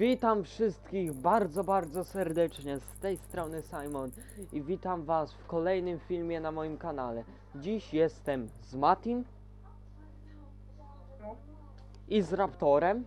Witam wszystkich bardzo, bardzo serdecznie. Z tej strony Simon i witam Was w kolejnym filmie na moim kanale. Dziś jestem z Matim No. i z Raptorem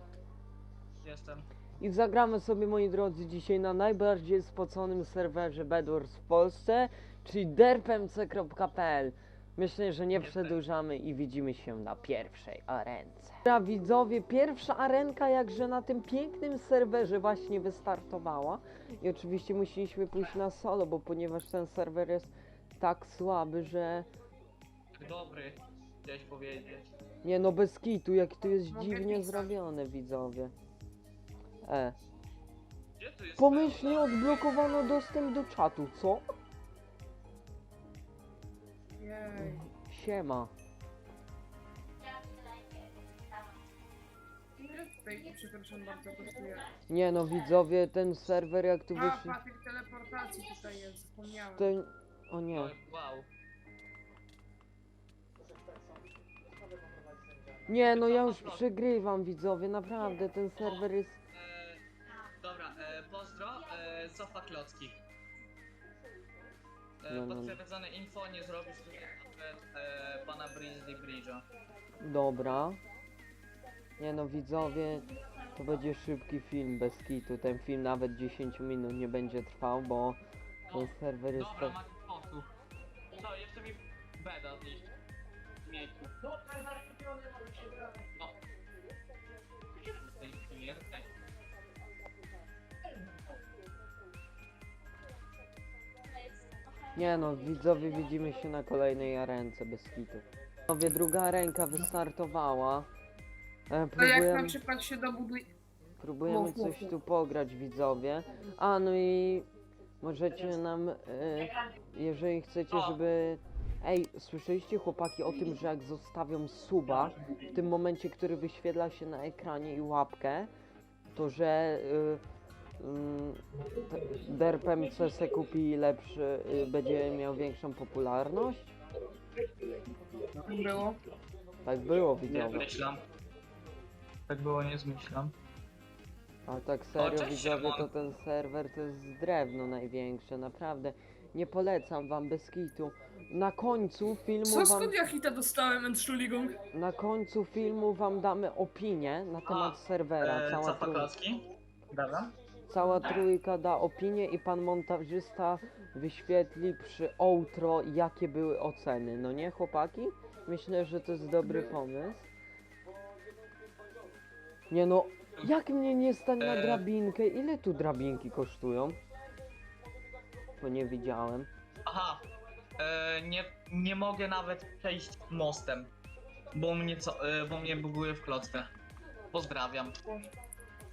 Jestem. i zagramy sobie, moi drodzy, dzisiaj na najbardziej spoconym serwerze Bedwars w Polsce, czyli derpmc.pl. Myślę, że nie przedłużamy i widzimy się na pierwszej arence. Dobra, widzowie, pierwsza arenka jakże na tym pięknym serwerze właśnie wystartowała. I oczywiście musieliśmy pójść na solo, bo ponieważ ten serwer jest tak słaby, że... Dobry, chciałeś powiedzieć. Nie no, bez kitu, jak to jest Mogę dziwnie pisać. zrobione, widzowie. E. Gdzie tu jest Pomyślnie odblokowano dostęp do czatu, co? Jej. Siema. Ile tutaj, przepraszam bardzo, kosztuje? Nie no, widzowie, ten serwer jak tu A, wyszli... patyk teleportacji tutaj jest, zapomniałem. Ten... O nie. Wow. Nie no, ja już przegrywam, widzowie, naprawdę, ten serwer jest... E, dobra, e, pozdro, e, Sofa Klocki. E, No, no. Potwierdzone info, nie zrobisz tutaj nawet e, pana Grizzly Bridge'a. Dobra. Nie no, widzowie, to będzie szybki film, bez kitu. Ten film nawet 10 minut nie będzie trwał, bo ten serwer jest Dobra, tak... macie spokój. No, jeszcze mi beda zniszczy. Miejscu. Nie no, widzowie, widzimy się na kolejnej arence, bez kitu. Widzowie, druga ręka wystartowała. E, To jak na próbujemy, przykład się dobuduje... próbujemy Mów, mów, coś mów. tu pograć, widzowie. A, no i możecie nam, e, jeżeli chcecie, żeby... Ej, słyszeliście chłopaki o tym, że jak zostawią suba, w tym momencie, który wyświetla się na ekranie i łapkę, to że y, mm, co se kupi lepszy, y, będzie miał większą popularność? Było. Tak było, Nie zmyślam. Tak było, nie zmyślam. A tak serio, cześć, widzowie, Szymon. to ten serwer to jest drewno największe, naprawdę. Nie polecam wam bez kitu. Na końcu filmu Co, wam, skąd ja hita dostałem, Entschuldigung? na końcu filmu wam damy opinię na temat serwera. E, Cała, Sofa trój, Klocki? Dobra. Cała trójka da opinię i pan montażysta wyświetli przy outro jakie były oceny. No nie chłopaki? Myślę, że to jest dobry pomysł. Nie no, jak mnie nie stać na E. drabinkę? Ile tu drabinki kosztują? Bo nie widziałem. Aha, e, nie, nie mogę nawet przejść mostem, bo mnie, co, e, bo mnie buguje w klockę. Pozdrawiam.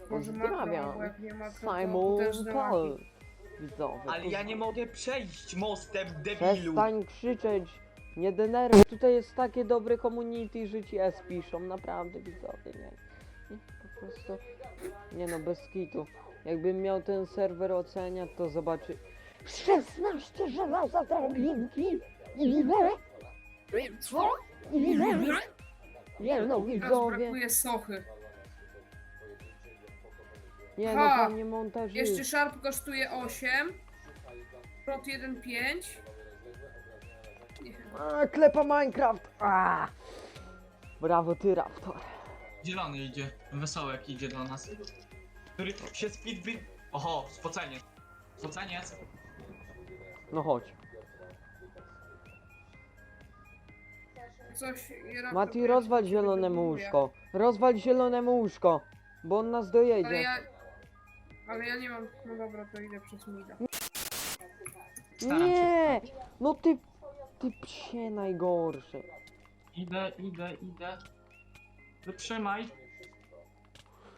Pozdrawiam. bo jak nie makro, to Simon Paul. Widzowie. Ale ja nie mogę przejść mostem, debilu. Przestań krzyczeć. Nie denerwuj. Tutaj jest takie dobre community, że ci S piszą. Naprawdę widzowie, nie. nie po prostu. Nie no, bez kitu. Jakbym miał ten serwer oceniać, to zobaczy. 16 żelaza drabinki! Ile? Co? Ile? Nie no, Teraz widzowie. brakuje sochy. Nie no, Ha! panie montażysta. Jeszcze Sharp kosztuje 8. Prot 1.5. A, klepa Minecraft! A! Brawo ty, Raptor. Zielony idzie, wesołek idzie do nas. Który się speedby... Oho, spocenie. Spocenie. No chodź. Coś... Raptor Mati, rozwal zielonemu łóżko. Rozwal zielonemu łóżko. Bo on nas Ale dojedzie. ja... Ale ja nie mam... No dobra, to idę przez mida. Nie! No ty... Ty psie najgorszy. Idę, idę, idę. Wytrzymaj.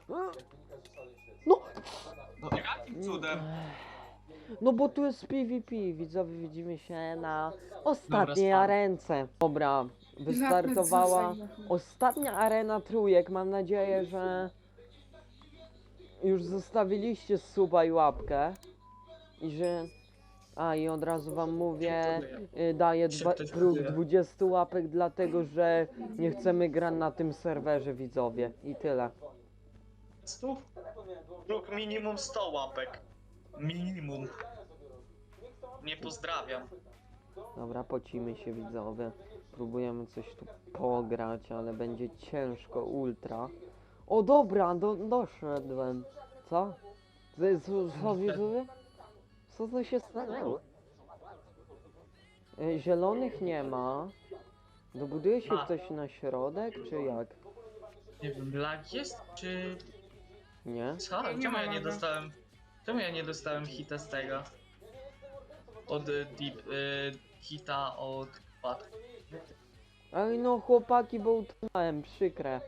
No! No jakim cudem? No bo tu jest PvP, widzowie, widzimy się na ostatniej spadł. arence. Dobra, wystartowała ostatnia arena trójek. Mam nadzieję, że już zostawiliście suba i łapkę. I że... A i od razu wam mówię, y, daję dwa, próg dziękuję. 20 łapek, dlatego że nie chcemy grać na tym serwerze widzowie. I tyle. Stów? Druk minimum 100 łapek. Minimum. Nie pozdrawiam. Dobra, pocimy się widzowie. Próbujemy coś tu pograć, ale będzie ciężko, ultra. O dobra, do, doszedłem. Co? Co, co, co widzowie? Co to się stało? E, Zielonych nie ma. Dobuduje się Ma. ktoś na środek, czy jak? Nie wiem, lag jest, czy... Nie? Co? Nie Czemu ma ja nie laga. dostałem... Czemu ja nie dostałem hita z tego? Od y, deep... Y, hita od... Pat. Ej no chłopaki, bo utknąłem, przykre.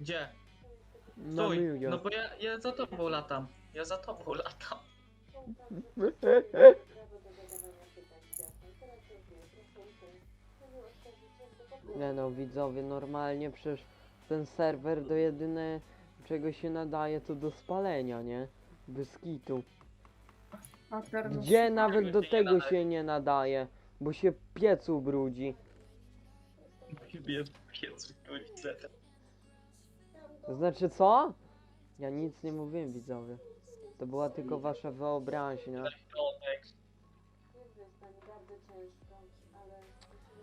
Gdzie? Na Stój! No bo ja, ja za tobą latam. Ja za tobą latam. Nie no, widzowie, normalnie przecież ten serwer do jedyne czego się nadaje to do spalenia, nie? Bez kitu. A teraz Gdzie nawet do się nie tego nadaje. się nie nadaje, bo się piec ubrudzi. Lubię piecu widzę. Znaczy co? Ja nic nie mówiłem widzowie. To była tylko wasza wyobraźnia.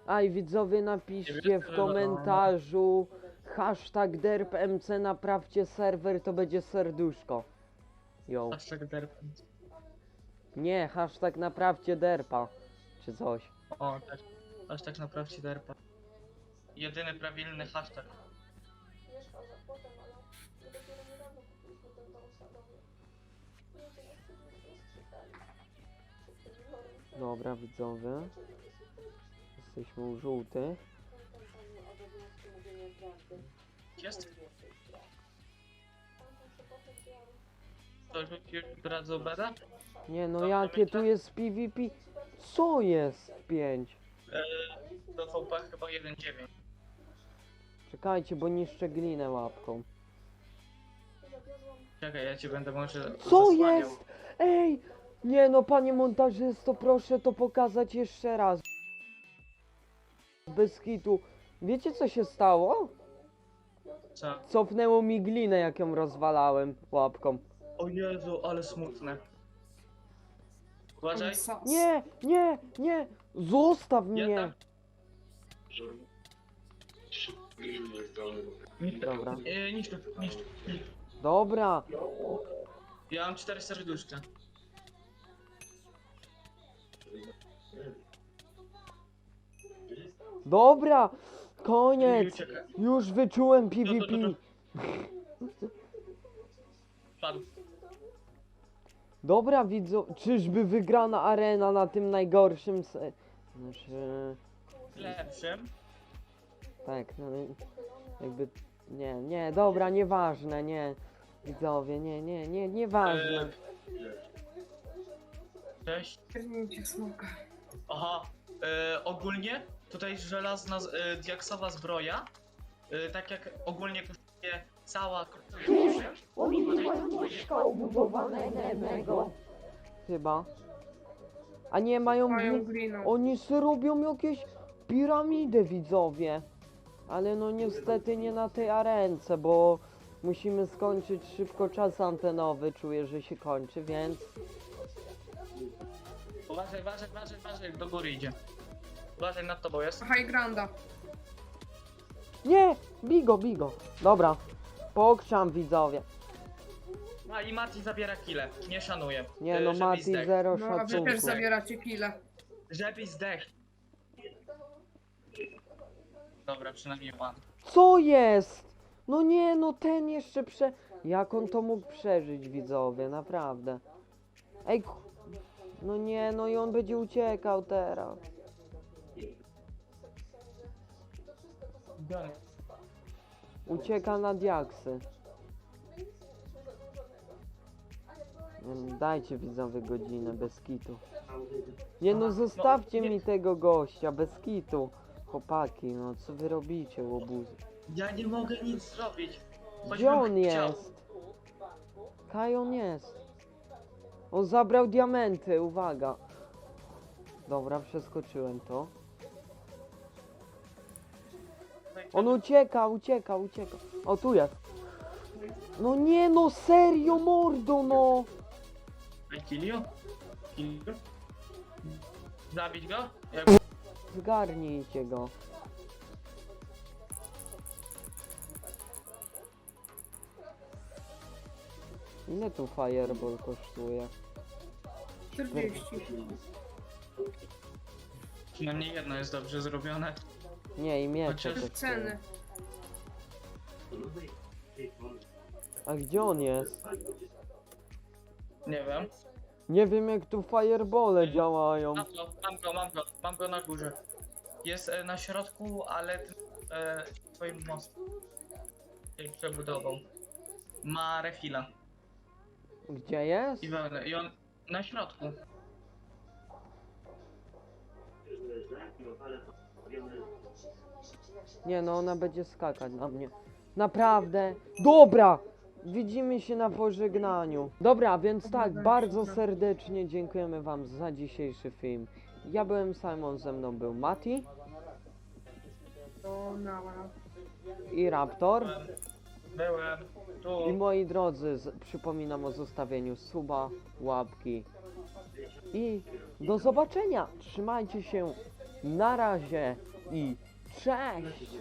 A i widzowie napiszcie w komentarzu hashtag derpmc naprawcie serwer to będzie serduszko. Yo. Hashtag derpem. Nie, hashtag naprawcie derpa. Czy coś. O, tak. Hashtag naprawdę derpa. Jedyny prawilny hashtag. Dobra widzowie. Jesteśmy u żółtych. Jest? To rzucił radzą beda? Nie no Dobra, jakie tu jest PvP? Co jest 5? Do VP chyba 1.9. Czekajcie, bo niszczę glinę łapką. Czekaj, ja ci będę może Co zasłaniał. jest? Ej! Nie no, panie montażysto, proszę to pokazać jeszcze raz. Bez kitu. Wiecie co się stało? Co? Cofnęło mi glinę jak ją rozwalałem łapką. O Jezu, ale smutne. Uważaj. Nie, nie, nie! Zostaw mnie! tam... Dobra. E, niszcz, niszcz. Dobra. Ja mam cztery serduszka. Dobra! Koniec! uciekaj. Już wyczułem PvP. no. Padł. Dobra widzą, czyżby wygrana arena na tym najgorszym se... Znaczy... Lepszym. Tak, no jakby... Nie, nie, dobra, nieważne, nie. Widzowie, nie, nie, nie, nieważne. Cześć. Pierdolnięcie smoka. Aha, e, ogólnie tutaj żelazna, e, diaksowa zbroja, e, tak jak ogólnie kosztuje cała Chyba. A nie, mają... Mają gli-. Oni se robią jakieś piramidy, widzowie. Ale no niestety nie na tej arence, bo musimy skończyć szybko czas antenowy. Czuję, że się kończy, więc... Uważaj, uważaj, uważaj, uważaj, do góry idzie. Uważaj nad tobą jest. High Granda. Nie! Bigo, bigo. Dobra. Pokrzam, widzowie. A i Mati zabiera kile, nie szanuje. Nie E, no, żebyś Mati, zdech. zero No a wy też szacunku. zabieracie kile. Żebyś zdech. Dobra, przynajmniej pan. Co jest? No nie, no ten jeszcze prze... Jak on to mógł przeżyć, widzowie, naprawdę. Ej, no nie, no i on będzie uciekał teraz. Ucieka na diaksy. Nie Dajcie widzowie godzinę bez kitu. Nie no, zostawcie mi tego gościa bez kitu. Chłopaki, no co wy robicie, łobuzy? Ja nie mogę nic zrobić. Gdzie on chciał. jest? Kaj on jest? On zabrał diamenty, uwaga. Dobra, przeskoczyłem to. On ucieka, ucieka, ucieka. O, tu jest. No nie no, serio mordo no! I kill you? Kill you? Zabić go? Jak... Zgarnijcie go. Ile tu fireball kosztuje? 40. No nie jedno jest dobrze zrobione. Nie, i miecze Chociaż kosztują. Ceny. A gdzie on jest? Nie wiem. Nie wiem jak tu firebole działają. Mam go, mam go, mam go, mam go na górze. Jest e, na środku, ale e, swoim mostem. Jej przebudował. Ma refila. Gdzie jest? I, wełnę. I on na środku. Nie no, ona będzie skakać na mnie. Naprawdę. Dobra! Widzimy się na pożegnaniu. Dobra, więc tak, bardzo serdecznie dziękujemy wam za dzisiejszy film. Ja byłem Simon, ze mną był Mati i Raptor. Byłem, tu. I moi drodzy, przypominam o zostawieniu suba, łapki. I do zobaczenia. Trzymajcie się. Na razie i cześć!